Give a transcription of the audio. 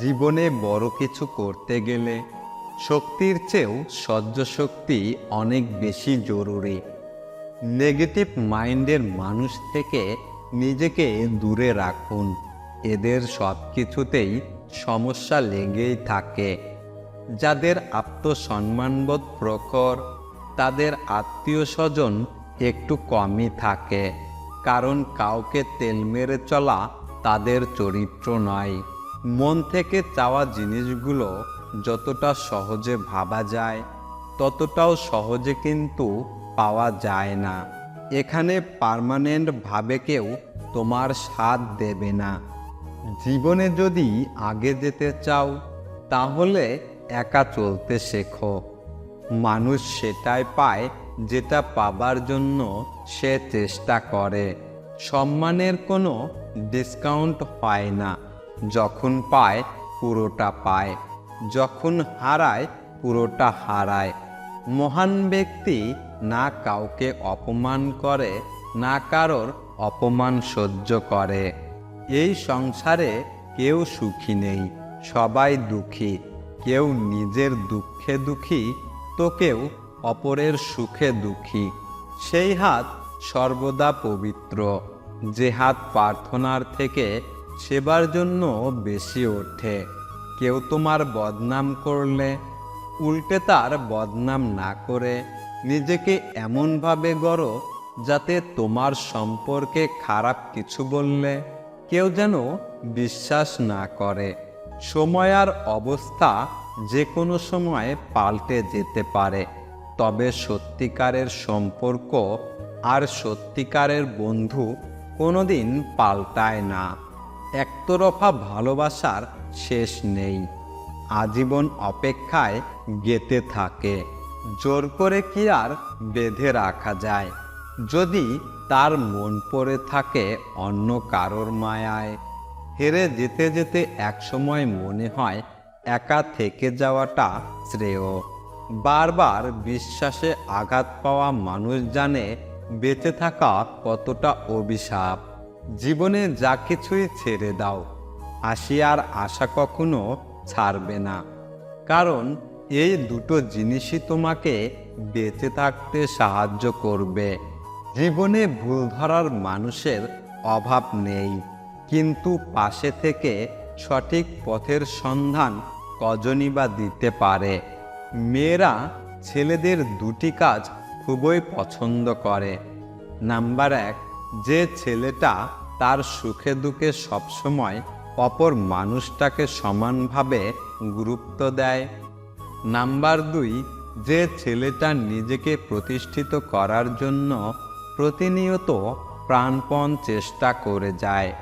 জীবনে বড় কিছু করতে গেলে শক্তির চেয়েও সহ্য শক্তি অনেক বেশি জরুরি। নেগেটিভ মাইন্ডের মানুষ থেকে নিজেকে দূরে রাখুন। এদের সব কিছুতেই সমস্যা লেগেই থাকে। যাদের আত্মসম্মানবোধ প্রখর, তাদের আত্মীয় স্বজন একটু কমই থাকে। কারণ কাউকে তেল মেরে চলা তাদের চরিত্র নয়। মন থেকে চাওয়া জিনিসগুলো যতটা সহজে ভাবা যায়, ততটাও সহজে কিন্তু পাওয়া যায় না। এখানে পার্মানেন্ট ভাবে কেউ তোমার সাথ দেবে না। জীবনে যদি আগে যেতে চাও, তাহলে একা চলতে শেখো। মানুষ সেটাই পায় যেটা পাবার জন্য সে চেষ্টা করে। সম্মানের কোনো ডিসকাউন্ট হয় না। যখন পায়, পুরোটা পায়। যখন হারায়, পুরোটা হারায়। মহান ব্যক্তি না কাউকে অপমান করে, না কারোর অপমান সহ্য করে। এই সংসারে কেউ সুখী নেই, সবাই দুঃখী। কেউ নিজের দুঃখে দুঃখী, তো কেউ অপরের সুখে দুঃখী। সেই হাত সর্বদা পবিত্র। যে হাত প্রার্থনার থেকে সেবার জন্য বেশি ওঠে। কেউ তোমার বদনাম করলে, উল্টে তার বদনাম না করে। নিজেকে এমনভাবে গড়ো যাতে তোমার সম্পর্কে খারাপ কিছু বললে কেউ যেন বিশ্বাস না করে। সময় আর অবস্থা যে কোনো সময় পাল্টে যেতে পারে। তবে সত্যিকারের সম্পর্ক আর সত্যিকারের বন্ধু কোনোদিন পাল্টায় না। একতরফা ভালোবাসার শেষ নেই। আজীবন অপেক্ষায় গেতে থাকে। জোর করে কি আর বেঁধে রাখা যায়? যদি তার মন পড়ে থাকে অন্য কারোর মায়ায়, হেরে যেতে যেতে একসময় মনে হয় একা থেকে যাওয়াটা শ্রেয়। বারবার বিশ্বাসে আঘাত পাওয়া মানুষ জানে বেঁচে থাকা কতটা অভিশাপ। জীবনে যা কিছুই ছেড়ে দাও আসিয়ার আশা কখনো ছাড়বে না। কারণ এই দুটো জিনিসই তোমাকে বেঁচে থাকতে সাহায্য করবে। জীবনে ভুল ধরার মানুষের অভাব নেই, কিন্তু পাশে থেকে সঠিক পথের সন্ধান কজনই বা দিতে পারে। মেয়েরা ছেলেদের দুটি কাজ খুবই পছন্দ করে। নাম্বার এক যে ছেলেটা তার সুখে দুঃখে সবসময় অপর মানুষটাকে সমানভাবে গুরুত্ব দেয়। নাম্বার দুই, যে ছেলেটা নিজেকে প্রতিষ্ঠিত করার জন্য প্রতিনিয়ত প্রাণপণ চেষ্টা করে যায়।